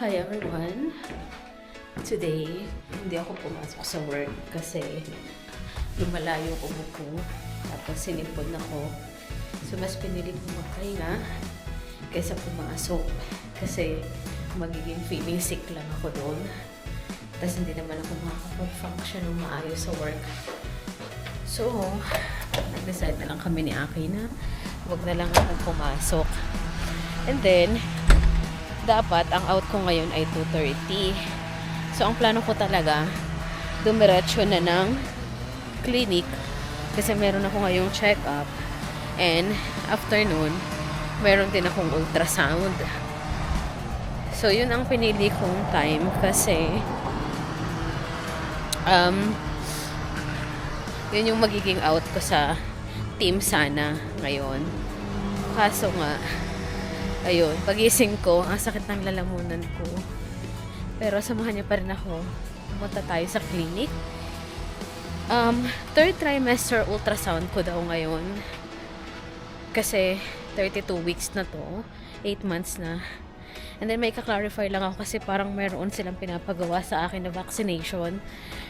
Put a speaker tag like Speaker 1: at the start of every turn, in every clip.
Speaker 1: Hi everyone! Today, hindi ako pumasok sa work kasi lumalayo ko buko. Tapos sinipon ako. So, mas pinili kong magpahinga kaysa pumasok. Kasi magiging feeling sick lang ako doon. Tapos hindi naman ako makakapag-function ng maayos sa work. So, nag-decide na lang kami ni Aki na huwag na lang akong pumasok. And then, dapat ang out ko ngayon ay 2.30. So, ang plano ko talaga, dumiretso na ng clinic kasi meron ako ngayong check-up. And, afternoon, meron din akong ultrasound. So, yun ang pinili kong time kasi um, yun yung magiging out ko sa team sana ngayon. Kaso nga, ayun, pagising ko, ang sakit ng lalamunan ko. Pero samahan niyo pa rin ako. Pumunta tayo sa clinic. Um, third trimester ultrasound ko daw ngayon. Kasi 32 weeks na to. 8 months na. And then may ka-clarify lang ako kasi parang meron silang pinapagawa sa akin na vaccination.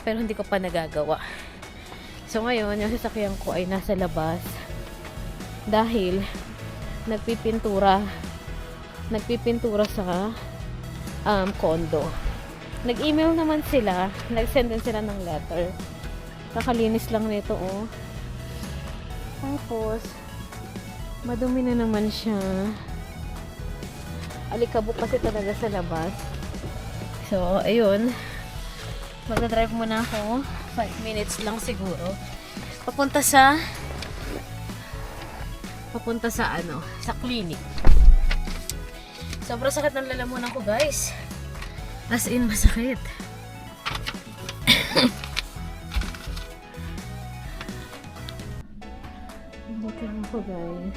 Speaker 1: Pero hindi ko pa nagagawa. So ngayon, yung sasakyan ko ay nasa labas. Dahil nagpipintura nagpipintura sa um, condo. Nag-email naman sila, nag-send din sila ng letter. Kakalinis lang nito, oh. Tapos, madumi na naman siya. Alikabok kasi talaga sa labas. So, ayun. Magdadrive muna ako. 5 minutes lang siguro. Papunta sa papunta sa ano, sa clinic. Sobrang sakit ng lalamunan ko, guys. As in, masakit. Dito na ako, guys.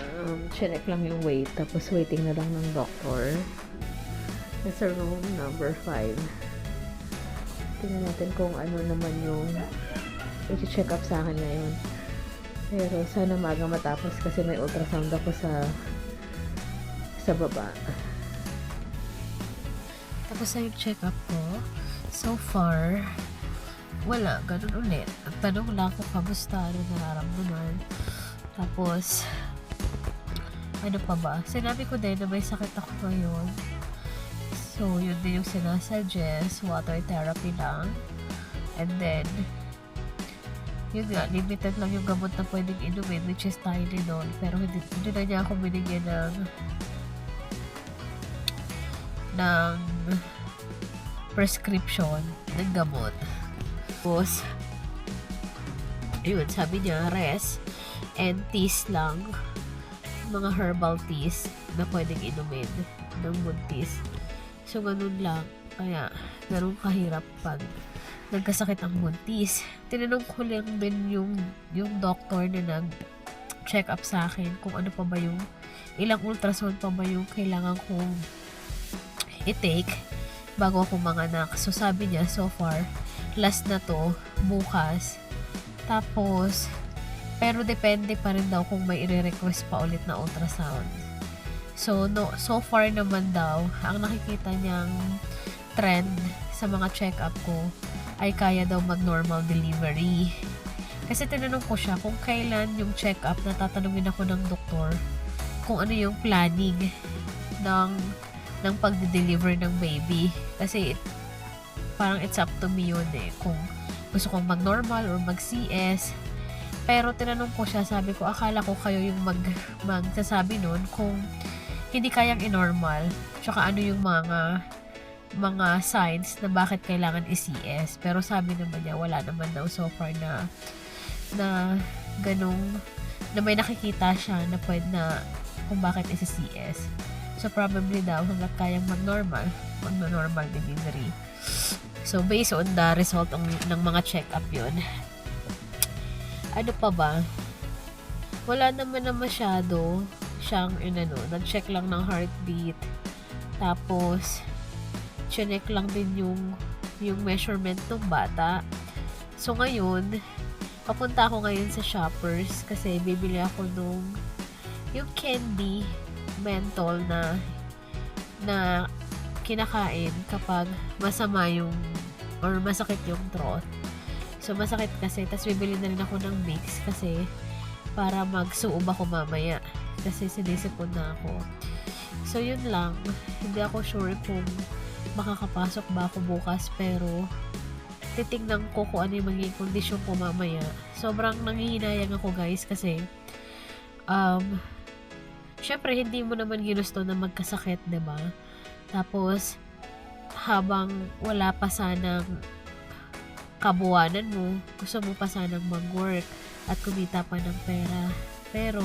Speaker 1: Um, chinek lang yung weight. Tapos waiting na lang ng doctor. Nasa room number 5. Tingnan natin kung ano naman yung i-check up sa akin ngayon. Pero sana maga matapos kasi may ultrasound ako sa sa baba. Tapos na yung check up ko. So far, wala. Ganun ulit. Tanong lang kung kamusta, ano nararamdaman. Tapos, ano pa ba? Sinabi ko din na may sakit ako ngayon. So, yun din yung sinasuggest. Water therapy lang. And then, yun nga, limited lang yung gamot na pwedeng inumin, which is Tylenol. Pero hindi, hindi na niya ako binigyan ng ng prescription ng gamot. Tapos, yun, sabi niya, rest and teas lang. Mga herbal teas na pwedeng inumin ng buntis. So, ganun lang. Kaya, ganun kahirap pag nagkasakit ang buntis. Tinanong ko lang din yung, yung doctor na nag-check up sa akin kung ano pa ba yung ilang ultrasound pa ba yung kailangan kong i-take bago ako manganak. So, sabi niya, so far, last na to, bukas. Tapos, pero depende pa rin daw kung may i-request pa ulit na ultrasound. So, no, so far naman daw, ang nakikita niyang trend sa mga check-up ko ay kaya daw mag-normal delivery. Kasi tinanong ko siya kung kailan yung check-up na tatanungin ako ng doktor kung ano yung planning ng ng pagde-deliver ng baby. Kasi parang it's up to me yun eh. Kung gusto kong mag-normal or mag-CS. Pero tinanong ko siya, sabi ko, akala ko kayo yung mag, magsasabi nun kung hindi kayang i-normal. Tsaka ano yung mga mga signs na bakit kailangan i-CS. Pero sabi naman niya, wala naman daw so far na na ganong na may nakikita siya na pwede na kung bakit isi-CS. So, probably daw, hanggat kayang mag-normal, mag-normal delivery. So, based on the result ng, ng mga check-up yun. Ano pa ba? Wala naman na masyado siyang, inano, nag-check lang ng heartbeat. Tapos, chinek lang din yung, yung measurement ng bata. So, ngayon, papunta ako ngayon sa shoppers kasi bibili ako nung yung candy menthol na na kinakain kapag masama yung or masakit yung throat. So, masakit kasi. Tapos, bibili na rin ako ng Vicks kasi para magsuob ako mamaya. Kasi sinisipon na ako. So, yun lang. Hindi ako sure kung makakapasok ba ako bukas pero titignan ko kung ano yung magiging kondisyon ko mamaya. Sobrang nangihinayang ako guys kasi um, syempre hindi mo naman ginusto na magkasakit, 'di ba? Tapos habang wala pa sanang kabuwanan mo, gusto mo pa sanang mag-work at kumita pa ng pera. Pero,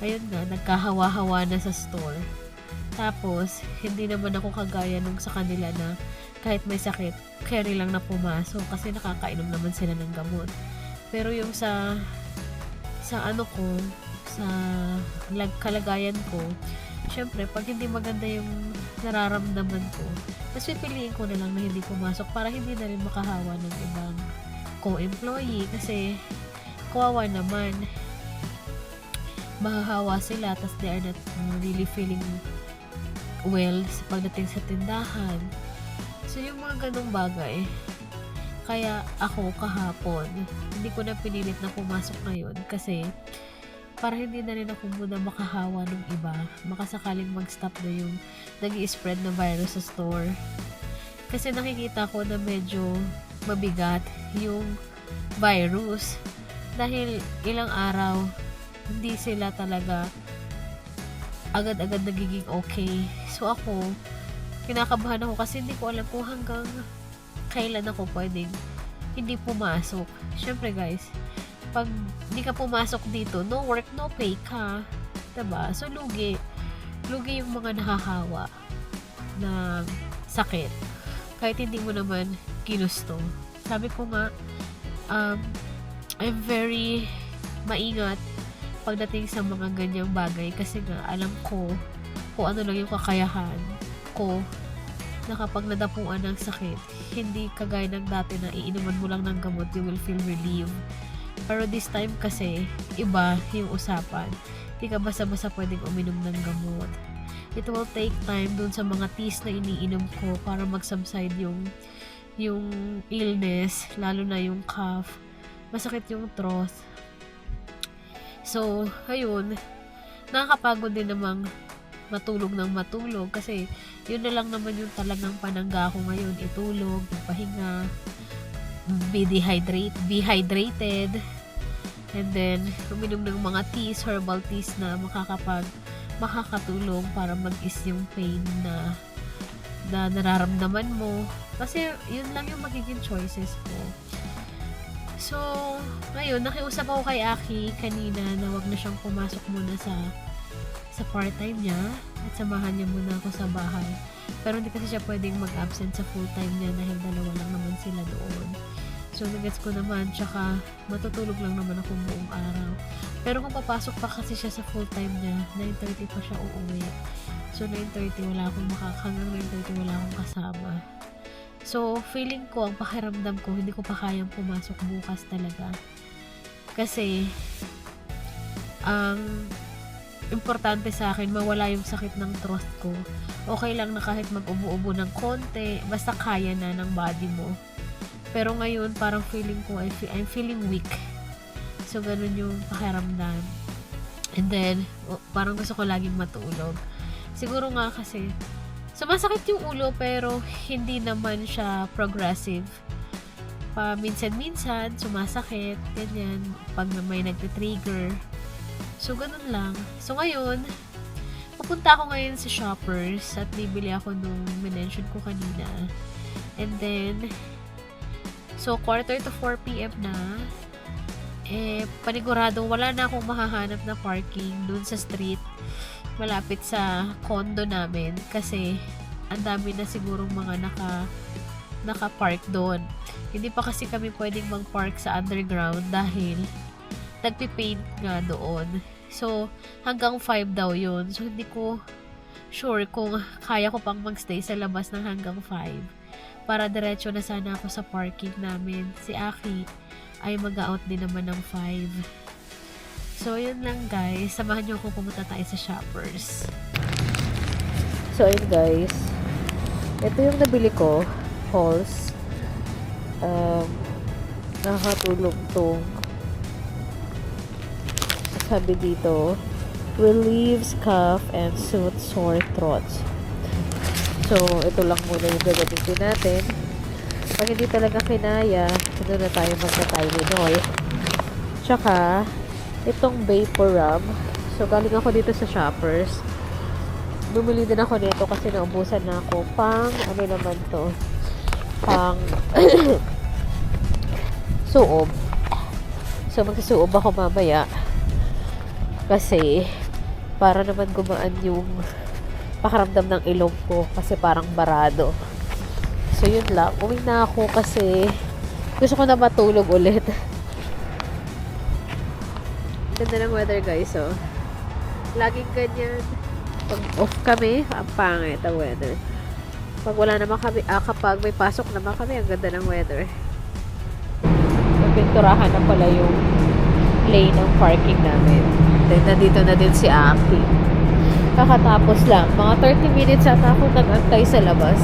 Speaker 1: ayun nga, nagkahawa-hawa na sa store. Tapos, hindi naman ako kagaya nung sa kanila na kahit may sakit, carry lang na pumasok kasi nakakainom naman sila ng gamot. Pero yung sa sa ano ko, sa lag, kalagayan ko, syempre, pag hindi maganda yung nararamdaman ko, mas pipiliin ko na lang na hindi pumasok para hindi na rin makahawa ng ibang co-employee kasi kawawa naman. Mahahawa sila tapos they are not really feeling well sa pagdating sa tindahan. So yung mga ganong bagay kaya ako kahapon hindi ko na pinilit na pumasok ngayon kasi para hindi na rin ako muna makahawa ng iba makasakaling mag-stop na yung nag spread na virus sa store kasi nakikita ko na medyo mabigat yung virus dahil ilang araw hindi sila talaga agad-agad nagiging okay. So ako, kinakabahan ako kasi hindi ko alam kung hanggang kailan ako pwedeng hindi pumasok. Siyempre guys, pag hindi ka pumasok dito, no work, no pay ka. Diba? So lugi. Lugi yung mga nakahawa na sakit. Kahit hindi mo naman ginusto. Sabi ko nga, um, I'm very maingat pagdating sa mga ganyang bagay kasi nga alam ko kung ano lang yung kakayahan ko na kapag nadapuan ng sakit, hindi kagaya ng dati na iinuman mo lang ng gamot, you will feel relieved. Pero this time kasi, iba yung usapan. Hindi ka basta-basta pwedeng uminom ng gamot. It will take time dun sa mga teas na iniinom ko para mag-subside yung yung illness, lalo na yung cough. Masakit yung throat. So, ayun, nakakapagod din namang matulog ng matulog kasi yun na lang naman yung talagang panangga ko ngayon itulog, magpahinga be dehydrate, be hydrated. And then uminom ng mga teas, herbal teas na makakapag makakatulong para mag-is yung pain na na nararamdaman mo. Kasi yun lang yung magiging choices ko. So, ngayon, nakiusap ako kay Aki kanina na wag na siyang pumasok muna sa sa part-time niya at samahan niya muna ako sa bahay. Pero hindi kasi siya pwedeng mag-absent sa full-time niya dahil dalawa lang naman sila doon. So, nagets ko naman, tsaka matutulog lang naman ako buong araw. Pero kung papasok pa kasi siya sa full-time niya, 9.30 pa siya uuwi. So, 9.30 wala akong makak hanggang 9.30 wala akong kasama. So, feeling ko, ang pakiramdam ko, hindi ko pa kayang pumasok bukas talaga. Kasi, ang importante sa akin, mawala yung sakit ng throat ko. Okay lang na kahit mag-ubo-ubo ng konti, basta kaya na ng body mo. Pero ngayon, parang feeling ko, I'm feeling weak. So, ganun yung pakiramdam. And then, parang gusto ko laging matulog. Siguro nga kasi, Sumasakit yung ulo pero hindi naman siya progressive. Pa minsan-minsan sumasakit, ganyan, pag may nagte-trigger. So, ganun lang. So, ngayon, pupunta ako ngayon sa shoppers at bibili ako nung minention ko kanina. And then, so, quarter to 4 p.m. na, eh, paniguradong wala na akong mahahanap na parking dun sa street malapit sa condo namin kasi ang dami na siguro mga naka naka-park doon. Hindi pa kasi kami pwedeng mag-park sa underground dahil nagpipaint nga doon. So, hanggang 5 daw yun. So, hindi ko sure kung kaya ko pang magstay sa labas ng hanggang 5. Para diretso na sana ako sa parking namin. Si Aki ay mag-out din naman ng 5. So, yun lang guys. Samahan niyo ako pumunta tayo sa shoppers. So, ayun guys. Ito yung nabili ko. Halls. Um, nakakatulong tong sabi dito relieves cough and soothes sore throats. So, ito lang muna yung gagamitin natin. Pag hindi talaga kinaya, doon na tayo magka-Tylenol. Tsaka, itong Vaporub. So, galing ako dito sa Shoppers. Bumili din ako nito kasi naubusan na ako pang, ano naman to, pang suob. So, magsusuob ako mamaya. Kasi, para naman gumaan yung pakaramdam ng ilong ko kasi parang barado. So, yun lang. Uwi na ako kasi gusto ko na matulog ulit. Ganda ng weather, guys, oh. Laging ganyan. Pag off kami, ang pangit ang weather. Pag wala naman kami, ah, kapag may pasok naman kami, ang ganda ng weather. Pinturahan na pala yung lane ng parking namin. Then, nandito na din si Aki. Kakatapos lang. Mga 30 minutes ata ako nag-antay sa labas.